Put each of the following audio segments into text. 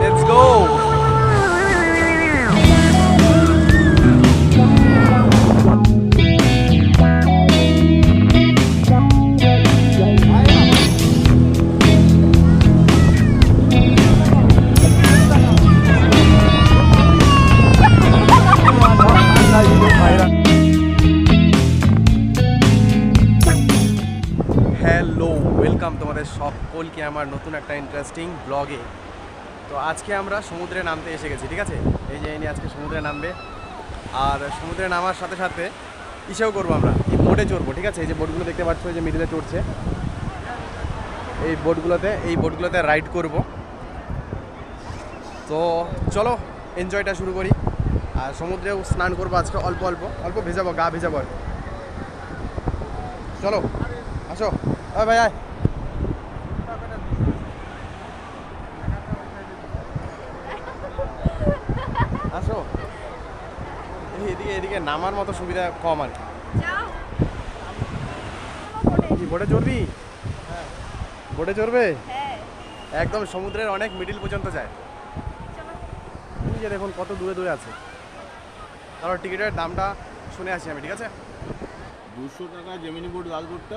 Let's go hello welcome তোমাদের সকলকে আমার নতুন একটা ইন্টারেস্টিং ব্লগে তো আজকে আমরা সমুদ্রে নামতে এসে গেছি, ঠিক আছে? এই যে ইনি আজকে সমুদ্রে নামবে। আর সমুদ্রে নামার সাথে সাথে ইসেও করব আমরা। এই বোটে চড়বো, ঠিক আছে? এই যে বোটগুলো দেখতে পাচ্ছ যে মিডিলে চড়ছে। এই বোটগুলোতে এই বোটগুলোতে রাইড করব। তো চলো এনজয়টা শুরু করি। আর সমুদ্রেও স্নান করব আজকে অল্প অল্প। অল্প ভেজাবো, গা ভেজাবো চলো, আসো। ভাই, আয় আসো এই এদিকে এদিকে নামার মতো সুবিধা কম আর কি। বোটে চড়বি? বোটে চড়বে? হ্যাঁ। একদম সমুদ্রের অনেক মিডিল পর্যন্ত যায়। যে দেখুন কত দূরে দূরে আছে। তারপর টিকিটের দামটা শুনে আসি আমি ঠিক আছে? দুশো টাকা জেমিনি বোর্ড লাল বোর্ডটা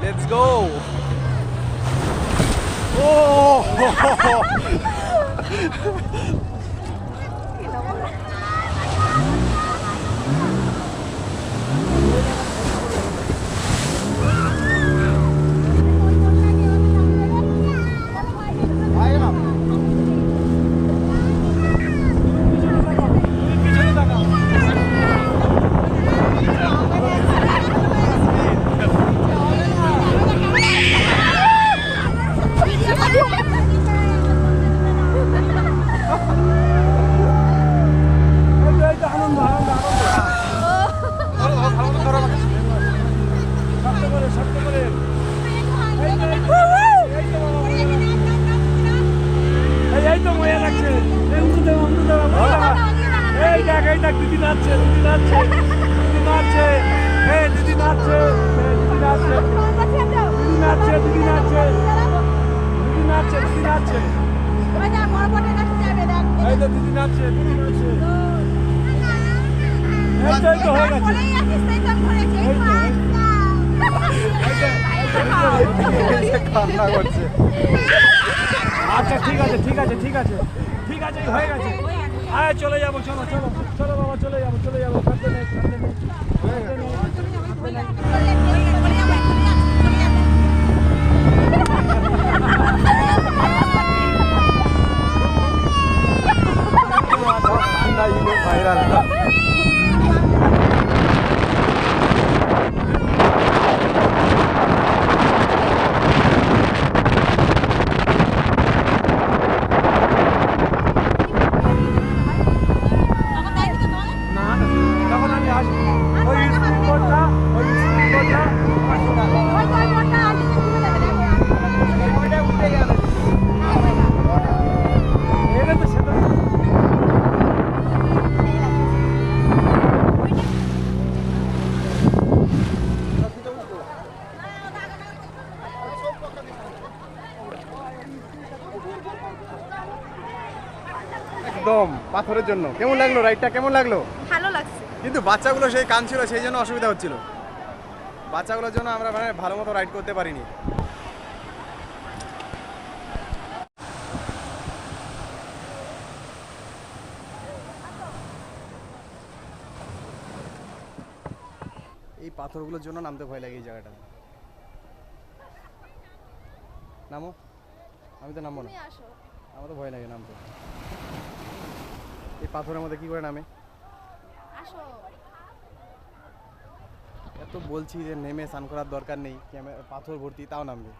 Let's go. Oh! এই দেখ, দিদি নাচছে দিদি নাচছে দিদি নাচছে, এই দিদি নাচছে, এই দিদি নাচছে দিদি নাচছে দিদি নাচছে দিদি নাচছে দিদি নাচছে। এই তো দিদি নাচছে দিদি নাচছে। এই তো হয়ে গেছে। কান্না করছে আচ্ছা ঠিক আছে ঠিক আছে ঠিক আছে ঠিক আছে, হয়ে গেছে। আয় চলে যাব চলো চলো চলো বাবা চলে যাব চলে যাব। একদম পাথরের জন্য। কেমন লাগল? রাইডটা কেমন লাগল? ভালো লাগছে। কিন্তু বাচ্চাগুলো সেই কান ছিল সেই জন্য অসুবিধা হচ্ছিল। বাচ্চাগুলোর জন্য আমরা মানে ভালো মতো রাইড করতে পারিনি। এই পাথরগুলোর জন্য নামতে ভয় লাগে এই জায়গাটা নামো। আমি তো নামবো না। আমার তো ভয় লাগে নামতে। এই পাথরের মধ্যে কি করে নামে? এত বলছি যে নেমে স্নান করার দরকার নেই পাথর ভর্তি তাও নামবে।